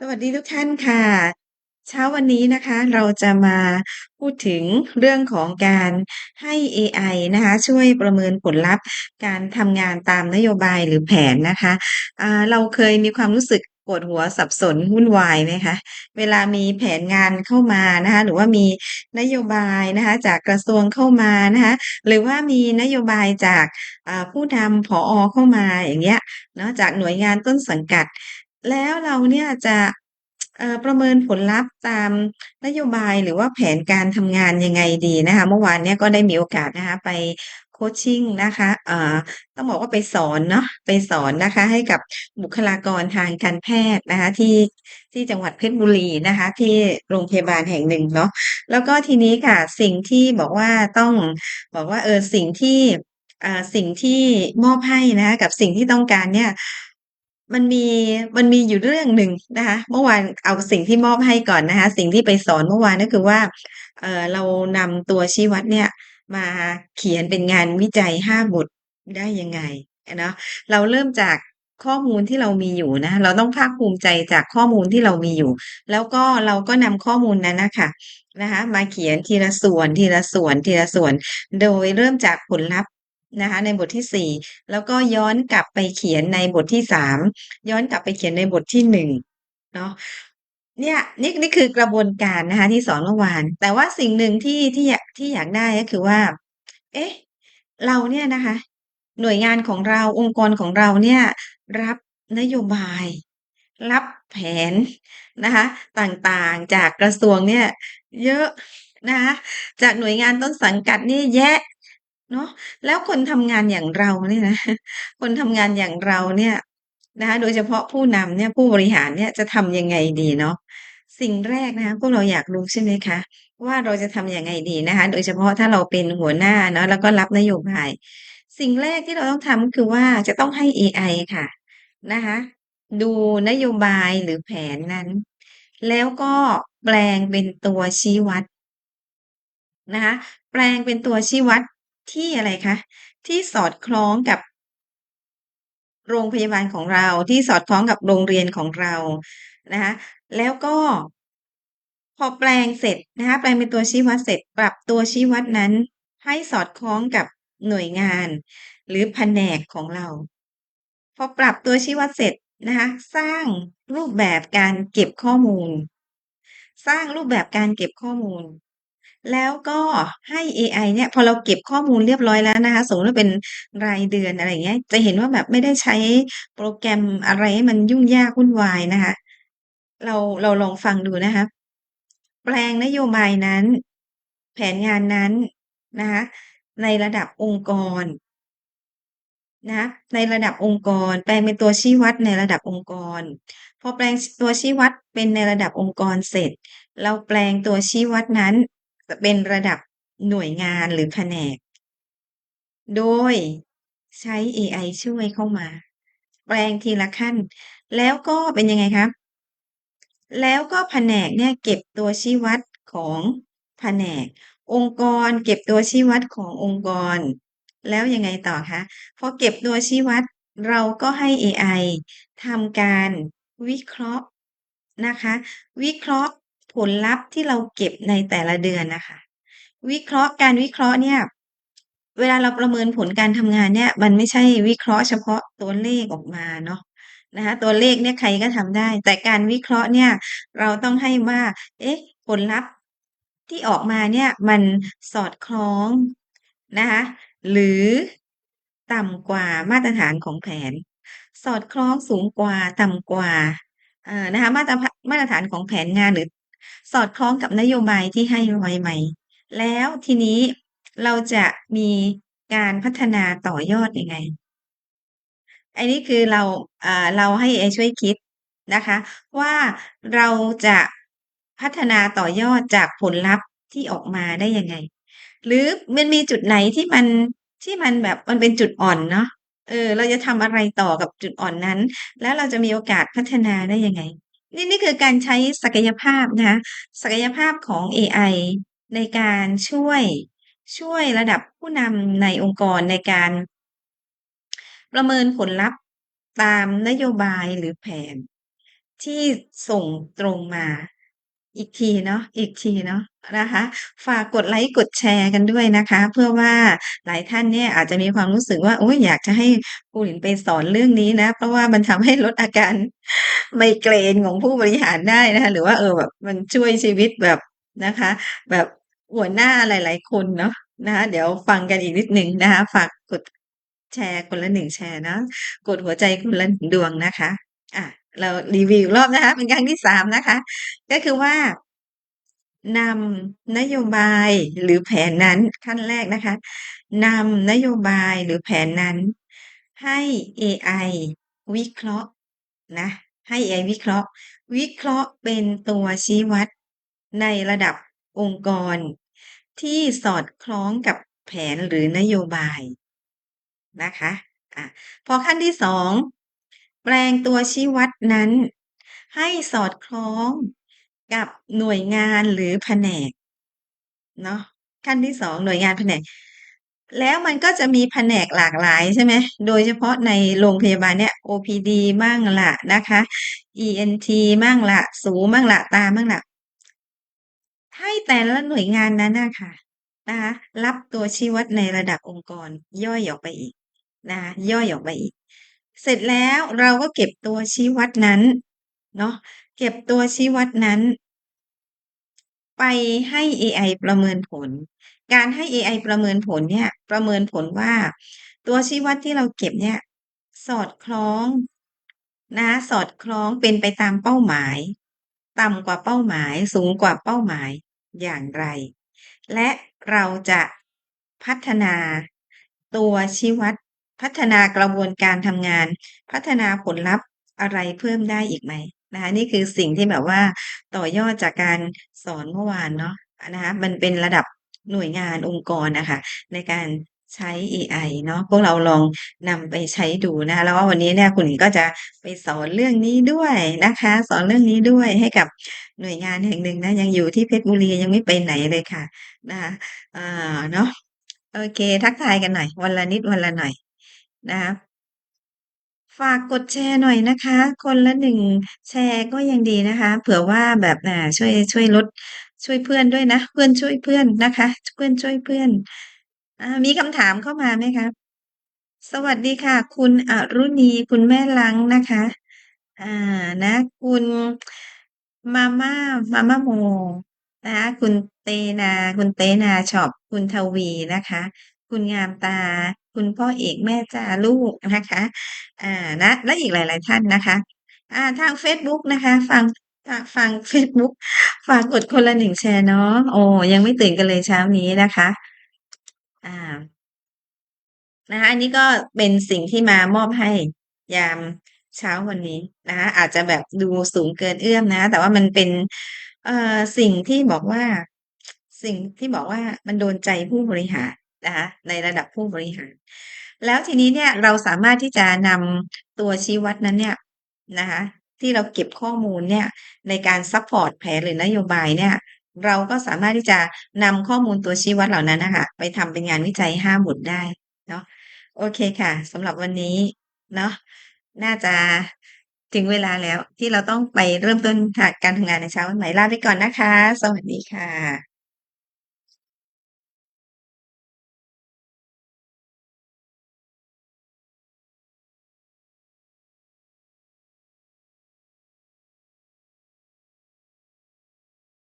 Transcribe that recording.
สวัสดีทุกท่านค่ะ เช้าวันนี้นะคะ เราจะมาพูดถึงเรื่องของการให้เอไอนะคะ ช่วยประเมินผลลัพธ์ การทำงานตามนโยบายหรือแผนนะคะอ่าเราเคยมีความรู้สึกปวดหัวสับสนวุ่นวายไหมคะ?เวลามีแผนงานเข้ามานะคะ หรือว่ามีนโยบายนะคะ จากกระทรวงเข้ามานะคะ หรือว่ามีนโยบายจากอ่าผู้นำผอ.เข้ามาอย่างเงี้ยเนาะจากหน่วยงานต้นสังกัด แล้วเราเนี่ยจะ เอ่อ ประเมินผลลัพธ์ตามนโยบาย หรือว่าแผนการทำงานยังไงดีนะคะ เมื่อวานเนี้ยก็ได้มีโอกาสนะคะ ไป coaching นะคะอ่าต้องบอกว่าไปสอนเนาะ ไปสอนนะคะให้กับบุคลากรทางการแพทย์นะคะ ที่ ที่จังหวัดเพชรบุรีนะคะ ที่โรงพยาบาลแห่งหนึ่งเนาะ แล้วก็ทีนี้ค่ะ สิ่งที่บอกว่าต้อง บอกว่า เออ สิ่งที่ อ่า สิ่งที่มอบให้นะคะกับสิ่งที่ต้องการเนี่ย มันมีมันมีอยู่เรื่องหนึ่งนะคะ เมื่อวานเอาสิ่งที่มอบให้ก่อนนะคะ สิ่งที่ไปสอนเมื่อวานก็คือว่าเออเรานำตัวชี้วัดเนี่ย มาเขียนเป็นงานวิจัย5บทได้ยังไงเนาะเราเริ่มจากข้อมูลที่เรามีอยู่นะ เราต้องภาคภูมิใจจากข้อมูลที่เรามีอยู่ แล้วก็เราก็นำข้อมูลนั้นนะคะนะคะ มาเขียนทีละส่วนทีละส่วนทีละส่วน โดยเริ่มจากผลลัพธ์ นะคะในบทที่4แล้วก็ย้อนกลับไปเขียนในบทที่3ย้อนกลับไปเขียนในบทที่1เนาะเนี่ยนี่นี่คือกระบวนการนะคะที่สอนเมื่อวาน แต่ว่าสิ่งหนึ่งที่ที่อยากที่อยากได้ก็คือว่า เอ๊ะ เราเนี่ยนะคะ หน่วยงานของเราองค์กรของเราเนี่ยรับนโยบาย รับแผนนะคะต่างๆจากกระทรวงเนี่ย เยอะนะคะจากหน่วยงานต้นสังกัดนี่แยะ เนาะ แล้วคนทำงานอย่างเราเนี่ยนะ คนทำงานอย่างเราเนี่ยนะคะ โดยเฉพาะผู้นำเนี่ย ผู้บริหารเนี่ยจะทำยังไงดีเนาะ สิ่งแรกนะคะ พวกเราอยากรู้ใช่ไหมคะ ว่าเราจะทำยังไงดีนะคะ โดยเฉพาะถ้าเราเป็นหัวหน้าเนาะ แล้วก็รับนโยบาย สิ่งแรกที่เราต้องทำก็คือว่าจะต้องให้เอไอค่ะนะคะ ดูนโยบายหรือแผนนั้น แล้วก็แปลงเป็นตัวชี้วัดนะคะ แปลงเป็นตัวชี้วัด ที่อะไรคะ ที่สอดคล้องกับ โรงพยาบาลของเรา ที่สอดคล้องกับโรงเรียนของเรานะคะ แล้วก็ พอแปลงเสร็จนะคะ แปลงเป็นตัวชี้วัดเสร็จ ปรับตัวชี้วัดนั้น ให้สอดคล้องกับหน่วยงาน หรือแผนกของเรา พอปรับตัวชี้วัดเสร็จนะคะ สร้างรูปแบบการเก็บข้อมูล สร้างรูปแบบการเก็บข้อมูล แล้วก็ให้เอไอเนี่ย พอเราเก็บข้อมูลเรียบร้อยแล้วนะคะ สมมุติว่าเป็นรายเดือน อะไรอย่างเงี้ย จะเห็นว่าแบบไม่ได้ใช้โปรแกรมอะไรให้มันยุ่งยากวุ่นวายนะคะ เรา เราลองฟังดูนะคะ แปลงนโยบายนั้น แผนงานนั้นนะคะ ในระดับองค์กรนะในระดับองค์กร แปลงเป็นตัวชี้วัดในระดับองค์กร พอแปลงตัวชี้วัดเป็นในระดับองค์กรเสร็จ เราแปลงตัวชี้วัดนั้น เป็นระดับหน่วยงานหรือแผนก โดยใช้เอไอช่วยเข้ามา แปลงทีละขั้น แล้วก็เป็นยังไงคะแล้วก็แผนกเนี่ยเก็บตัวชี้วัดของแผนก องค์กรเก็บตัวชี้วัดขององค์กร แล้วยังไงต่อคะพอเก็บตัวชี้วัดเราก็ให้เอไอทำการวิเคราะห์นะคะ วิเคราะห์ ผลลัพธ์ที่เราเก็บในแต่ละเดือนนะคะ วิเคราะห์การวิเคราะห์เนี่ย เวลาเราประเมินผลการทำงานเนี่ย มันไม่ใช่วิเคราะห์เฉพาะตัวเลขออกมาเนาะนะคะตัวเลขเนี่ยใครก็ทำได้ แต่การวิเคราะห์เนี่ย เราต้องให้ว่า เอ๊ะ ผลลัพธ์ที่ออกมาเนี่ยมันสอดคล้องนะคะหรือต่ำกว่ามาตรฐานของแผน สอดคล้องสูงกว่าต่ำกว่าเอ่อนะคะมาตรฐะมาตรฐานของแผนงานหรือ สอดคล้องกับนโยบายที่ให้ไว้ไหม แล้วทีนี้เราจะมีการพัฒนาต่อยอดยังไง?อันนี้คือเราอ่าเราให้เอไอช่วยคิดนะคะ ว่าเราจะพัฒนาต่อยอดจากผลลัพธ์ที่ออกมาได้ยังไง หรือมันมีจุดไหนที่มันที่มันแบบมันเป็นจุดอ่อนเนาะเออ เราจะทำอะไรต่อกับจุดอ่อนนั้น แล้วเราจะมีโอกาสพัฒนาได้ยังไง นี่นี่คือการใช้ศักยภาพนะคะ ศักยภาพของเอไอในการช่วยช่วยระดับผู้นำในองค์กรในการ ประเมินผลลัพธ์ตามนโยบายหรือแผน ที่ส่งตรงมา อีกทีเนาะ อีกทีเนาะนะคะ ฝากกดไลก์ กดแชร์กันด้วยนะคะ เพื่อว่าหลายท่านเนี่ยอาจจะมีความรู้สึกว่า โอ๊ย อยากจะให้ครูหลินไปสอนเรื่องนี้นะ เพราะว่ามันทำให้ลดอาการ ไมเกรนของผู้บริหารได้นะคะ หรือว่า เออ แบบมันช่วยชีวิตแบบนะคะ แบบหัวหน้าหลาย ๆ คนเนาะนะคะ เดี๋ยวฟังกันอีกนิดหนึ่งนะคะ ฝากกดแชร์คนละ 1 แชร์นะ กดหัวใจคนละ 1 ดวงนะคะ อ่าเรารีวิวรอบนะคะ เป็นครั้งที่3นะคะ ก็คือว่านำนโยบายหรือแผนนั้นขั้นแรกนะคะนำนโยบายหรือแผนนั้น ให้เอไอวิเคราะห์นะให้เอไอวิเคราะห์ วิเคราะห์เป็นตัวชี้วัด ในระดับองค์กร ที่สอดคล้องกับแผนหรือนโยบายนะคะอ่าพอขั้นที่2 แปลงตัวชี้วัดนั้น ให้สอดคล้องกับหน่วยงานหรือแผนกเนาะขั้นที่2หน่วยงานแผนก แล้วมันก็จะมีแผนกหลากหลายใช่ไหมโดยเฉพาะในโรงพยาบาลเนี่ย OPD มั่งล่ะนะคะ ENT มั่งล่ะหูมั่งล่ะตามั่งล่ะให้แต่ละหน่วยงานนั้นน่ะค่ะนะคะรับตัวชี้วัดในระดับองค์กรย่อยออกไปอีกนะคะย่อยออกไปอีก เสร็จแล้วเราก็เก็บตัวชี้วัดนั้นเนาะเก็บตัวชี้วัดนั้น ไปให้เอไอประเมินผล การให้เอไอประเมินผลเนี่ย ประเมินผลว่า ตัวชี้วัดที่เราเก็บเนี่ย สอดคล้องนะคะสอดคล้องเป็นไปตามเป้าหมาย ต่ำกว่าเป้าหมาย สูงกว่าเป้าหมายอย่างไร และเราจะพัฒนาตัวชี้วัด พัฒนากระบวนการทำงาน พัฒนาผลลัพธ์อะไรเพิ่มได้อีกไหม?นะคะนี่คือสิ่งที่แบบว่าต่อยอดจากการสอนเมื่อวานเนาะนะคะมันเป็นระดับหน่วยงานองค์กรนะคะในการใช้เอไอเนาะพวกเราลองนำไปใช้ดูนะคะแล้วก็วันนี้เนี่ยคุณก็จะไปสอนเรื่องนี้ด้วยนะคะ สอนเรื่องนี้ด้วยให้กับหน่วยงานแห่งหนึ่งนะยังอยู่ที่เพชรบุรียังไม่ไปไหนเลยค่ะนะคะอ่าเนาะโอเค ทักทายกันหน่อย วันละนิดวันละหน่อย นะฝากกดแชร์หน่อยนะคะ คนละ 1 แชร์ก็ยังดีนะคะ เผื่อว่าแบบ อ่า ช่วย ช่วยลด ช่วยเพื่อนด้วยนะ เพื่อนช่วยเพื่อนนะคะ เพื่อนช่วยเพื่อน อา มีคำถามเข้ามาไหมคะ?สวัสดีค่ะ คุณอรุณี คุณแม่รั้งนะคะ อ่า นะ คุณ มาม่า มาม่าโม นะคะ คุณเตนา คุณเตนาช็อป คุณทวีนะคะ คุณงามตา คุณพ่อเอกแม่จ๋าลูกนะคะอ่านะและอีกหลาย ๆ ท่านนะคะอ่าทางเฟซบุ๊กนะคะฟังฟังเฟซบุ๊กฝากกดคนละ1แชร์เนาะโอ้ยังไม่ตื่นกันเลยเช้านี้นะคะ อ่านะคะอันนี้ก็เป็นสิ่งที่มามอบให้ยามเช้าวันนี้นะคะอาจจะแบบดูสูงเกินเอื้อมนะ แต่ว่ามันเป็นเอ่อสิ่งที่บอกว่า สิ่งที่บอกว่ามันโดนใจผู้บริหาร นะคะในระดับผู้บริหาร แล้วทีนี้เนี่ยเราสามารถที่จะนำตัวชี้วัดนั้นเนี่ยนะคะที่เราเก็บข้อมูลเนี่ยในการซัปพอร์ตแผนหรือนโยบายเนี่ยเราก็สามารถที่จะนำข้อมูลตัวชี้วัดเหล่านั้นนะคะไปทำเป็นงานวิจัย5บทได้เนาะโอเคค่ะสำหรับวันนี้เนาะน่าจะถึงเวลาแล้วที่เราต้องไปเริ่มต้นการทำงานในเช้าวันใหม่ลาไปก่อนนะคะ สวัสดีค่ะ